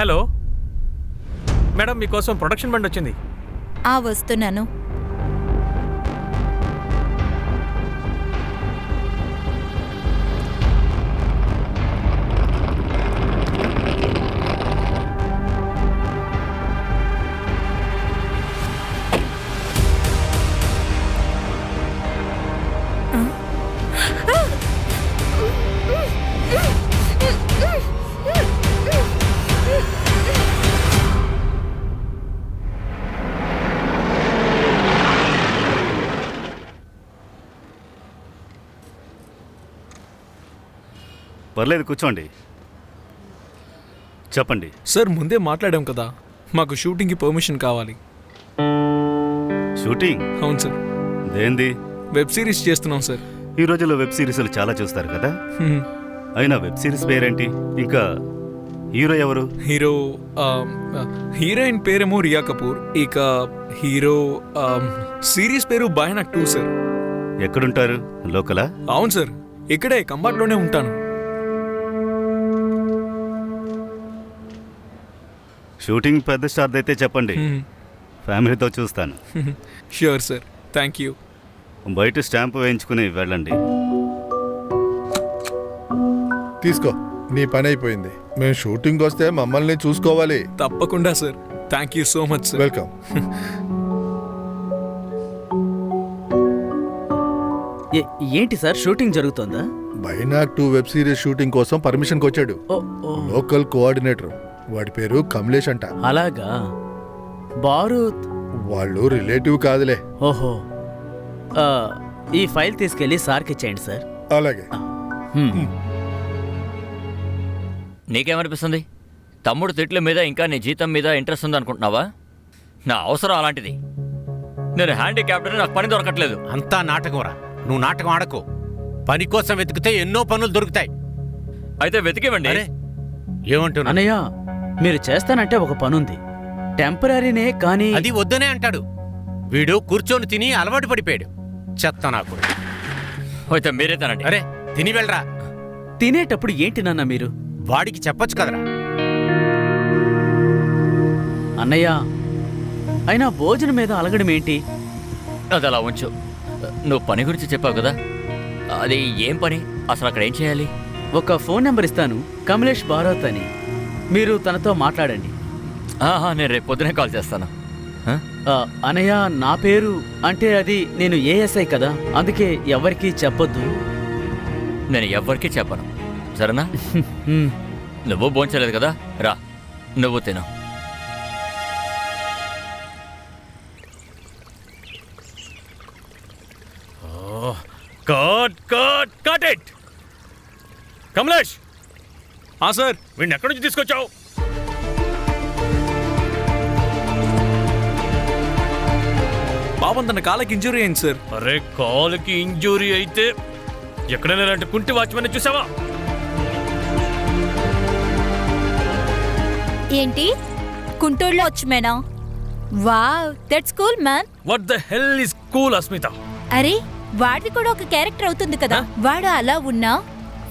Hello. Madam మీకోసం production బండి వచ్చింది. ఆ వస్తున్నాను. పర్లేదు కూర్చోండి. చెప్పండి. సార్ ముందే మాట్లాడాం కదా మాకు షూటింగ్కి పర్మిషన్ కావాలి. షూటింగ్? అవును సార్. దేంది? వెబ్ సిరీస్ చేస్తున్నాం సార్. ఈ రోజుల్లో వెబ్ సిరీస్లు చాలా చూస్తారు కదా? హ్మ్. అయినా వెబ్ సిరీస్ పేరేంటి? ఇంకా హీరో ఎవరు? హీరో ఆ, హీరోయిన్ పేరేమో రియా కపూర్ ఇక హీరో సిరీస్ పేరు బాయనక్ టూ సార్. ఎక్కడుంటారు? లోకలా? అవును సార్. ఇక్కడే కంబాట్లోనే ఉంటాను. షూటింగ్ పెద్ద స్టార్ అయితే చెప్పండి. ఫ్యామిలీతో చూస్తాను. ష్యూర్ సార్ థ్యాంక్ యూ బయట స్టాంప్ వేయించుకుని వెళ్ళండి. తీసుకో నీ పని అయిపోయింది. మేము షూటింగ్ వస్తే మమ్మల్ని చూసుకోవాలి. తప్పకుండా sir thank you so much sir welcome ఏ- ఏంటి సార్ షూటింగ్ జరుగుతోందా? బైనాక్ టూ వెబ్ సిరీస్ షూటింగ్ కోసం పర్మిషన్కి వచ్చాడు. లోకల్ కోఆర్డినేటర్ వాడి పేరు కమలేష్ అంట. అలాగా? బారూత్. వాళ్ళు రిలేటివ్ కాదులే. ఓహో. ఆ, ఈ ఫైల్ తీసుకెళ్ళి సార్కి ఇచ్చేయండి సార్. అలాగే. హ్మ్. నీకేమనిపిస్తుంది? తమ్ముడు తిట్ల మీద ఇంకా నీ జీతం మీద ఇంట్రెస్ట్ ఉందనుకుంటున్నావా? నా అవసరం అలాంటిది. నేను హ్యాండిక్యాప్డ్ నాకు పని దొరకట్లేదు. అంతా నాటకంరా. నువ్వు నాటకం ఆడకు. పని కోసం వెతికితే ఎన్నో పనులు దొరుకుతాయి. అయితే వెతికివ్వండి. అరే ఏమంటున్నా అన్నయ్య మీరు చేస్తానంటే ఒక పనుంది. టెంపరీనే కానీ అది వద్దనే అంటాడు. వీడు కూర్చొని తిని అలవాటు పడిపోయాడు. చెత్త నాకు అయితే మీరే తినండి. అరే తిని వెళ్ళరా. తినేటప్పుడు ఏంటి నాన్న మీరు? వాడికి చెప్పొచ్చు కదరా. అన్నయ్య అయినా భోజనం మీద అలగడం ఏంటి? అది అలా ఉంచు. నువ్వు పని గురించి చెప్పావు కదా. అది ఏం పని? అసలు అక్కడ ఏం చేయాలి? ఒక ఫోన్ నెంబర్ ఇస్తాను. కమలేష్ బారోత్ అని. మీరు తనతో మాట్లాడండి. ఆహా నేను రేపు పొద్దునే కాల్ చేస్తాను. ఆ? అన్నయ్య నా పేరు అంటే అది నేను ఏఎస్ఐ కదా? అందుకే ఎవరికీ చెప్పొద్దు. నేను ఎవ్వరికీ చెప్పను. సరేనా? హ్మ్. నువ్వు భోంచలేదు కదా? రా నువ్వు తిను. Cut cut cut it! Kamlesh! ఆ సార్ వీడిని ఎక్కడి నుంచి తీసుకొచ్చావు? బాబన్ తన కాళ్ళకి ఇంజురీ అయింది సార్. అరే కాలుకి ఇంజూరీ అయితే ఎక్కడైనా ఇలాంటి కుంటి వాచ్మెన్ చూసావా? ఏంటి? కుంటూరులో వచ్చుమేనా? Wow that's cool man. What the hell is cool Asmita? అరే వాడిది కూడా ఒక క్యారెక్టర్ అవుతుంది కదా. వాడు అలా ఉన్నా?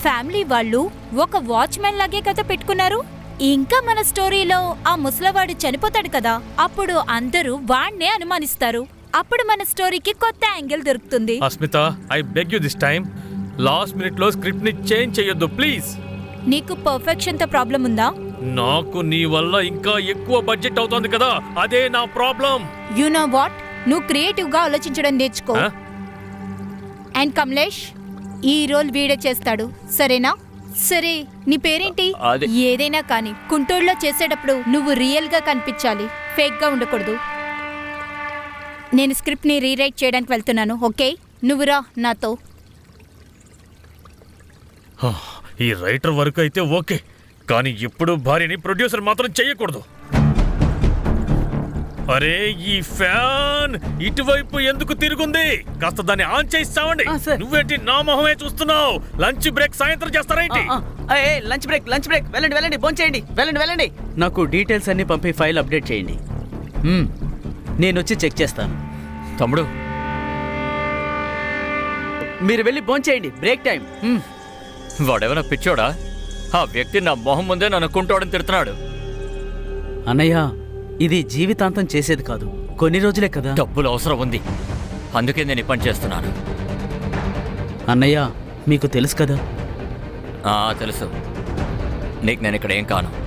ఫ్యామిలీ వాళ్ళు ఒక వాచ్మెన్ లాగే కదా పెట్టుకున్నారు. ఇంకా మన స్టోరీలో ఆ ముసలవాడు చనిపోతాడు కదా అప్పుడు అందరూ వాణ్ణే అనుమానిస్తారు. అప్పుడు మన స్టోరీకి కొత్త యాంగిల్ దొరుకుతుంది. Asmita I beg you this time last మినిట్లో స్క్రిప్ట్ని చేంజ్ చేయొద్దు ప్లీజ్. నీకు పర్ఫెక్షన్తో ప్రాబ్లం ఉందా? నాకు నీ వల్ల ఇంకా ఎక్కువ బడ్జెట్ అవుతోంది కదా అదే నా ప్రాబ్లం. యు నో వాట్ నువ్వు క్రియేటివ్గా ఆలోచించడం నేర్చుకో. అండ్ కమలేష్ ఈ రోల్ వీడే చేస్తాడు సరేనా? సరే నీ పేరేంటి? అది- ఏదైనా కానీ కుంటూరులో చేసేటప్పుడు నువ్వు రియల్గా కనిపించాలి ఫేక్గా ఉండకూడదు. నేను స్క్రిప్ట్ని రీరైట్ చేయడానికి వెళ్తున్నాను ఓకే? నువ్వు రా నాతో. ఈ రైటర్ వరకు అయితే ఓకే కానీ ఇప్పుడు భార్యని ప్రొడ్యూసర్ మాత్రం చెయ్యకూడదు. అరే ఈ ఫ్యాన్ ఇటువైపు ఎందుకు తిరుగుంది? కాస్త దాన్ని ఆన్ చేసి చావండి ఆ, సార్. నువ్వేంటి నా మొహమే చూస్తున్నావు? లంచ్ బ్రేక్ సాయంత్రం చేస్తారేంటి ఆ, ఏ, లంచ్ బ్రేక్ లంచ్ బ్రేక్. వెళ్ళండి వెళ్ళండి భోంచేయండి వెళ్ళండి వెళ్ళండి. నాకు డీటెయిల్స్ అన్ని పంపి ఫైల్ అప్డేట్ చేయండి. హ్మ్. నేను వచ్చి చెక్ చేస్తాను. తమ్ముడు. మీరు వెళ్ళి భోంచేయండి బ్రేక్ టైం. హ్మ్. వాడేమైనా పిచ్చోడా? ఆ వ్యక్తి నా మొహం ముందే నన్ను కుంటోడని తిడుతున్నాడు. అన్నయ్య ఇది జీవితాంతం చేసేది కాదు. కొన్ని రోజులే కదా. డబ్బులు అవసరం ఉంది. అందుకే నేను ఈ పని చేస్తున్నాను. అన్నయ్య మీకు తెలుసు కదా? ఆ, తెలుసు. నీకు నేను ఇక్కడ ఏం కాను.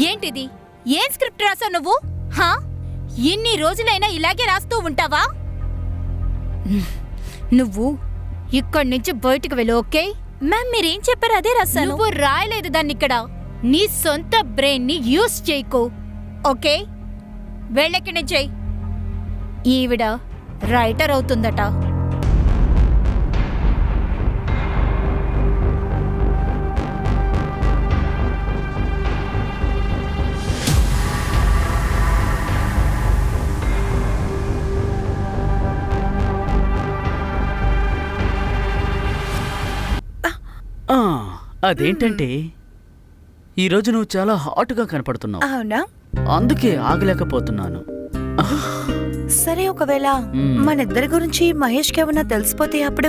ఏంటిది? ఏం స్క్రిప్ట్ రాసావు నువ్వు? హా? ఇన్ని రోజులైనా ఇలాగే రాస్తూ ఉంటావా? నువ్వు ఇక్కడి నుంచి బయటకు వెళ్ళు ఓకే? మ్యామ్ మీరేం చెప్పారు అదే రాశాను నువ్వు రాయలేదు దాన్ని ఇక్కడ నీ సొంత బ్రెయిన్ని యూస్ చేయకు ఓకే? వెళ్ళెక్కడి నుంచి ఈవిడ రైటర్ అవుతుందట. అదేంటంటే ఈరోజు నువ్వు చాలా హాట్గా కనపడుతున్నావు. అవునా? అందుకే ఆగలేకపోతున్నాను. సరే ఒకవేళ. మన ఇద్దరి గురించి మహేష్కి ఏమన్నా తెలిసిపోతే అప్పుడు.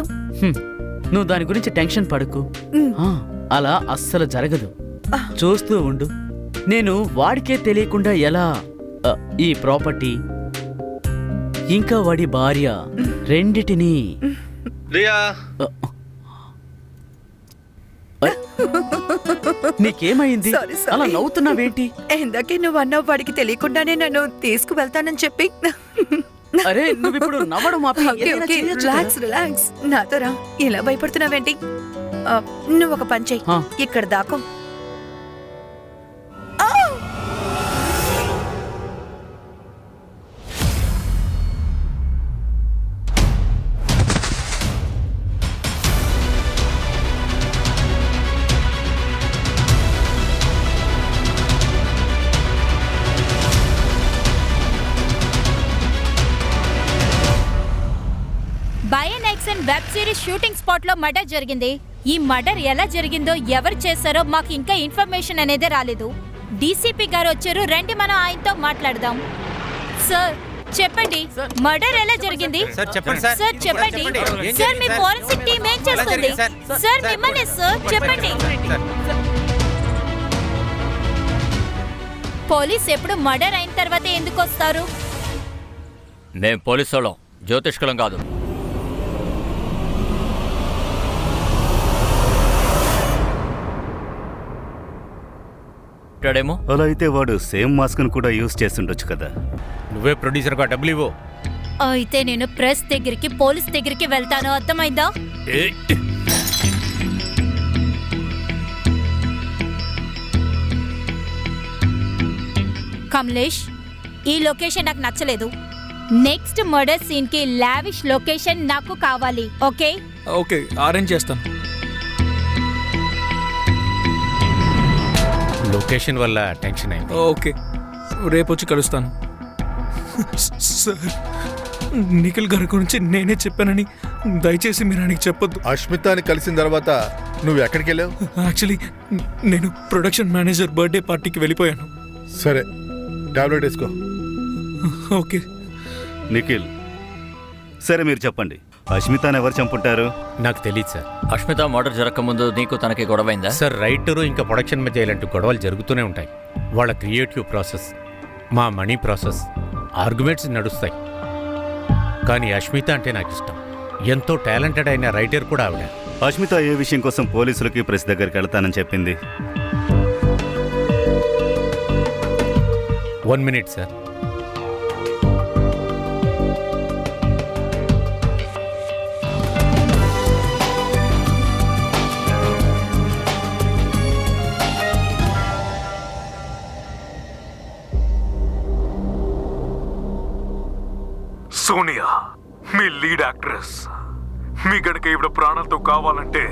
నువ్వు దాని గురించి టెన్షన్ పడకు. అలా అస్సలు జరగదు. చూస్తూ ఉండు. నేను వాడికే తెలియకుండా ఎలా ఈ ప్రాపర్టీ ఇంకా వాడి భార్య రెండిటిని రియా. నీకేమైంది. అలా నవ్వుతున్నావేంటి? ఇందాకే నువ్వు అన్నావు వాడికి తెలియకుండానే నన్ను తీసుకువెళ్తానని చెప్పి. అరే నవ్వడం ఆపి ఏదైనా ఓకే, చేయొచ్చు కదా. రిలాక్స్ రిలాక్స్ నాతో రా. ఇలా భయపడుతున్నావేంటి? ఆ, నువ్వు ఒక పని చెయ్యి ఆ. ఇక్కడ దాకో. షూటింగ్ స్పాట్లో మర్డర్ జరిగింది. ఈ మర్డర్ ఎలా జరిగిందో ఎవరు చేశారో మాకు ఇంకా ఇన్ఫర్మేషన్ అనేది రాలేదు. డీసీపీ గారు వచ్చారు రండి మనం ఆయనతో మాట్లాడదాం. సార్ చెప్పండి. మర్డర్ ఎలా జరిగింది? సార్, చెప్పండి సార్. సార్ చెప్పండి సార్ మీ? ఫోరెన్సిక్ టీం ఏం చేస్తుంది? సార్? మిమ్మల్ని సార్ చెప్పండి. పోలీస్ ఎప్పుడు మర్డర్ అయిన తర్వాత ఎందుకు వస్తారు? మేం పోలీసు వాళ్ళం జ్యోతిష్కులం కాదు. మాట్లాడేమో అలా అయితే వాడు సేమ్ మాస్క్ కూడా యూజ్ చేస్తుండొచ్చు కదా. నువ్వే ప్రొడ్యూసర్గా డబ్బులు ఇవ్వు. అయితే నేను ప్రెస్ దగ్గరికి పోలీస్ దగ్గరికి వెళ్తాను. అర్థమైందా? కమలేష్ ఈ లొకేషన్ నాకు నచ్చలేదు. నెక్స్ట్ మర్డర్ సీన్కి లావిష్ లొకేషన్ నాకు కావాలి ఓకే? ఓకే అరేంజ్ చేస్తాను. లొకేషన్ వల్ల టెన్షన్ అయింది. ఓకే. రేపు వచ్చి కలుస్తాను. సార్ నిఖిల్ గారి గురించి నేనే చెప్పానని దయచేసి మీరు ఆయనకి చెప్పొద్దు. అష్మితాని కలిసిన తర్వాత నువ్వు ఎక్కడికి వెళ్ళావు? యాక్చువల్లీ నేను ప్రొడక్షన్ మేనేజర్ బర్త్డే పార్టీకి వెళ్ళిపోయాను. సరే టాబ్లెట్ వేసుకో. ఓకే. నిఖిల్ సరే మీరు చెప్పండి. అష్మితాని ఎవరు చంపుంటారు? నాకు తెలియదు సార్. అష్మిత మర్డర్ జరగకముందు నీకు తనకి గొడవైందా? సార్ రైటరు ఇంకా ప్రొడక్షన్ మధ్య ఇలాంటి గొడవలు జరుగుతూనే ఉంటాయి. వాళ్ళ క్రియేటివ్ ప్రాసెస్ మా మనీ ప్రాసెస్ ఆర్గ్యుమెంట్స్ నడుస్తాయి. కానీ అష్మిత అంటే నాకు ఇష్టం. ఎంతో టాలెంటెడ్ అయిన రైటర్ కూడా ఆవిడ. అష్మిత ఏ విషయం కోసం పోలీసులకి ప్రెస్ దగ్గరికి వెళ్తానని చెప్పింది? One minute sir. సోనియా మీ లీడ్ యాక్ట్రెస్ మీ గనుక ఇవిడ ప్రాణాలతో కావాలంటే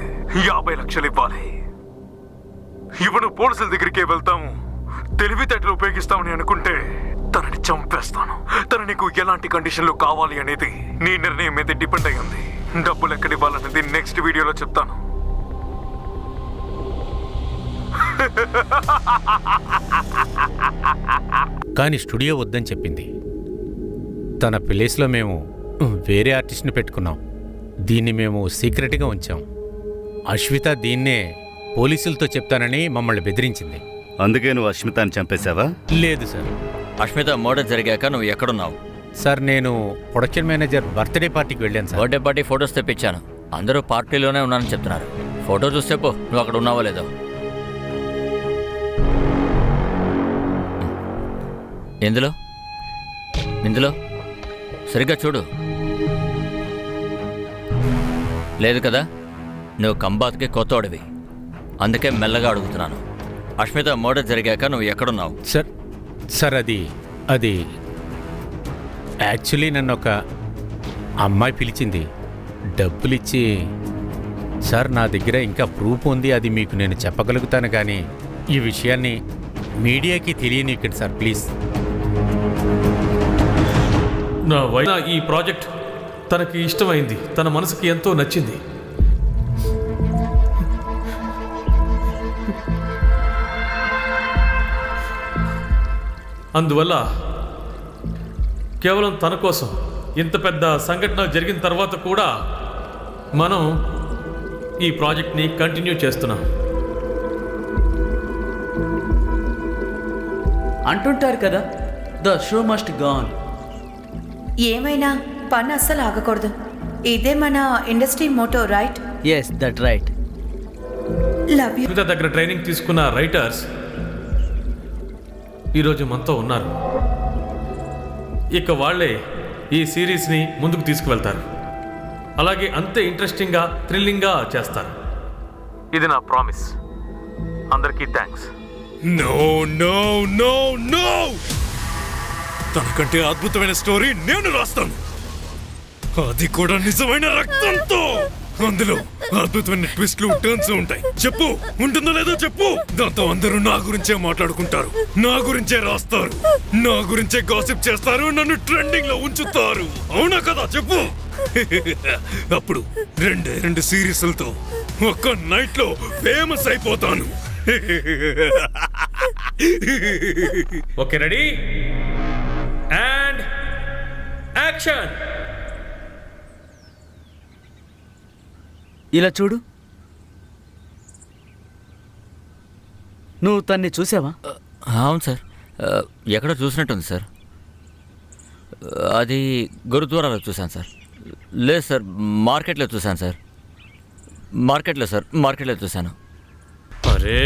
యాభై లక్షలు ఇవ్వాలి. ఇవను పోలీసుల దగ్గరికే వెళ్తాము. తెలివితేటలు ఉపయోగిస్తామని అనుకుంటే తనని చంపేస్తాను. తన నీకు ఎలాంటి కండిషన్లు కావాలి అనేది నీ నిర్ణయం మీద డిపెండ్ అయ్యింది. డబ్బులు ఎక్కడ ఇవ్వాలనేది నెక్స్ట్ వీడియోలో చెప్తాను. కానీ స్టూడియో వద్దని చెప్పింది. తన ప్లేస్లో మేము వేరే ఆర్టిస్ట్ని పెట్టుకున్నాం. దీన్ని మేము సీక్రెట్గా ఉంచాం. అశ్విత దీన్నే పోలీసులతో చెప్తానని మమ్మల్ని బెదిరించింది. అందుకే నువ్వు అశ్మితాన్ని చంపేశావా? లేదు సార్. అష్మిత మర్డర్ జరిగాక నువ్వు ఎక్కడున్నావు? సార్ నేను ప్రొడక్షన్ మేనేజర్ బర్త్డే పార్టీకి వెళ్ళాను సార్. బర్త్డే పార్టీ ఫొటోస్ తెప్పించాను. అందరూ పార్టీలోనే ఉన్నానని చెప్తున్నారు. ఫోటో చూస్తే పో నువ్వు అక్కడ ఉన్నావో లేదో. ఎందులో ఇందులో? సరిగ్గా చూడు. లేదు కదా? నువ్వు కంబాత్కి కొత్తోడివి అందుకే మెల్లగా అడుగుతున్నాను. అష్మిత మోడర్ జరిగాక నువ్వు ఎక్కడున్నావు? సార్ సార్ అది అది యాక్చువల్లీ నన్ను ఒక అమ్మాయి పిలిచింది. డబ్బులిచ్చి సార్ నా దగ్గర ఇంకా ప్రూఫ్ ఉంది అది మీకు నేను చెప్పగలుగుతాను కానీ ఈ విషయాన్ని మీడియాకి తెలియనికండి సార్ ప్లీజ్. నా వైనా ఈ ప్రాజెక్ట్ తనకి ఇష్టమైంది. తన మనసుకి ఎంతో నచ్చింది. అందువల్ల కేవలం తన కోసం ఇంత పెద్ద సంఘటన జరిగిన తర్వాత కూడా మనం ఈ ప్రాజెక్ట్ని కంటిన్యూ చేస్తున్నాం. అంటుంటారు కదా ద షో మస్ట్ గాన్. ఏమైనా పని అస్సలు ఆగకూడదు. ఇదే మన industry motto right? Yes that right love you Sunitha దగ్గర ట్రైనింగ్ తీసుకున్న రైటర్స్ ఈరోజు మనతో ఉన్నారు. ఇక వాళ్ళే ఈ సిరీస్ని ముందుకు తీసుకువెళ్తారు. అలాగే అంతే ఇంట్రెస్టింగ్గా థ్రిల్లింగ్గా చేస్తారు. ఇది నా ప్రామిస్. అందరికీ thanks no no no no తనకంటే అద్భుతమైన స్టోరీ నేను రాస్తాను. అది కూడా నిజమైన రక్తంతో. అందులో అద్భుతమైన ట్విస్ట్లు టర్న్స్ ఉంటాయి. చెప్పు ఉంటుందో లేదో చెప్పు. దాంతో అందరూ నా గురించే మాట్లాడుకుంటారు. నా గురించే రాస్తారు. నా గురించే గాసిప్ చేస్తారు. నన్ను ట్రెండింగ్లో ఉంచుతారు. అవునా కదా? చెప్పు. అప్పుడు రెండే రెండు సిరీస్లతో ఒక్క నైట్లో ఫేమస్ అయిపోతాను. Okay ready? యాక్షన్ ఇలా చూడు. నువ్వు తన్ని చూసావా? అవును సార్. ఎక్కడో చూసినట్టుంది సార్. అది గురుద్వారాలో చూశాను సార్. లేదు సార్ మార్కెట్లో చూశాను సార్. మార్కెట్లో సార్ మార్కెట్లో చూశాను. అరే!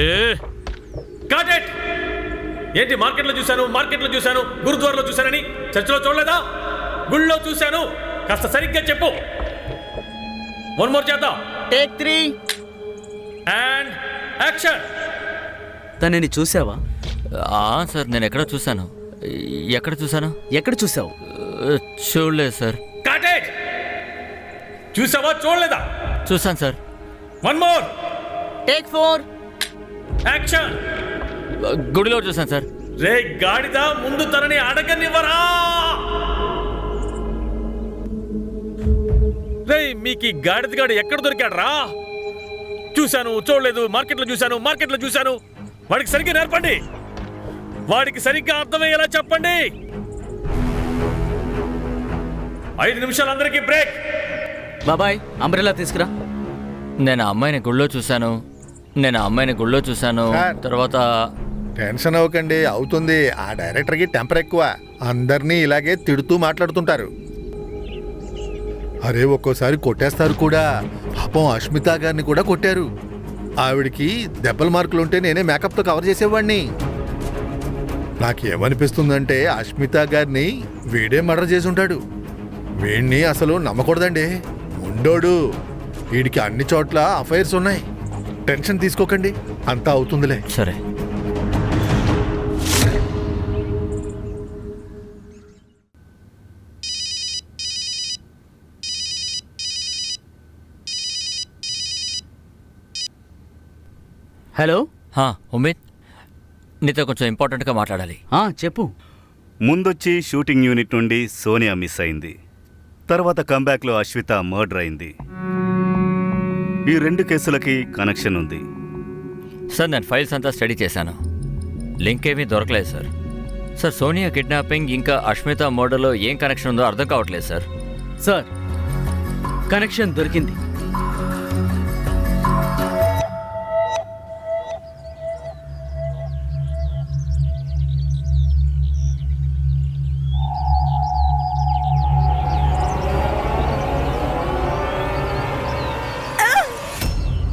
ఏంటి మార్కెట్లో చూశాను మార్కెట్లో చూశాను గురుద్వారలో చూశానని చర్చిలో చూడలేదా? గుళ్ళో చూశాను. కాస్త సరిగ్గా చెప్పు. వన్ మోర్ చేద్దాం. టేక్ త్రీ అండ్ యాక్షన్ తనని చూసావా ఆ, సార్ నేను ఎక్కడో చూశాను. ఎక్కడ చూశాను? ఎక్కడ చూసావు చూడలేదు సార్. It! చూసావా చూడలేదా? చూశాను sir. One more take four action గుడిలో చూశాను సార్. రే గాడిద ముందు తనని అడగనివ్వరా? రే మీకు ఈ గాడిద గాడు ఎక్కడ దొరికాడు రా చూశాను చూడలేదు. మార్కెట్లో చూశాను మార్కెట్లో చూశాను. వాడికి సరిగ్గా నేర్పండి. వాడికి సరిగ్గా అర్థమయ్యేలా చెప్పండి. ఐదు నిమిషాలు అందరికీ బ్రేక్. బాబాయ్ అంబ్రెలా తీసుకురా. నేను ఆ అమ్మాయిని గుళ్ళో చూశాను. నేను ఆ అమ్మాయిని గుళ్ళో చూశాను. సార్. తర్వాత టెన్షన్ అవ్వకండి అవుతుంది. ఆ డైరెక్టర్కి టెంపర్ ఎక్కువ. అందరినీ ఇలాగే తిడుతూ మాట్లాడుతుంటారు. అరే ఒక్కోసారి కొట్టేస్తారు కూడా. పాపం అష్మిత గారిని కూడా కొట్టారు. ఆవిడికి దెబ్బల మార్కులు ఉంటే నేనే మేకప్తో కవర్ చేసేవాడిని నాకేమనిపిస్తుందంటే అష్మిత గారిని వీడే మర్డర్ చేసి ఉంటాడు వీడిని అసలు నమ్మకూడదండి. ఉండోడు. వీడికి అన్ని చోట్ల అఫైర్స్ ఉన్నాయి. టెన్షన్ తీసుకోకండి. అంతా అవుతుందిలే. సరే. హలో? హా, ఉమేద్ నీతో కొంచెం ఇంపార్టెంట్గా మాట్లాడాలి. ఆ, చెప్పు. ముందొచ్చి షూటింగ్ యూనిట్ నుండి సోనియా మిస్ అయింది. తర్వాత కంబ్యాక్లో అశ్విత మర్డర్ అయింది. ఈ రెండు కేసులకి కనెక్షన్ ఉంది. సార్ నేను ఫైల్స్ అంతా స్టడీ చేశాను. లింక్ ఏమీ దొరకలేదు సార్. సార్ సోనియా కిడ్నాపింగ్ ఇంకా అష్మిత మర్డర్లో ఏం కనెక్షన్ ఉందో అర్థం కావట్లేదు సార్. సార్ కనెక్షన్ దొరికింది.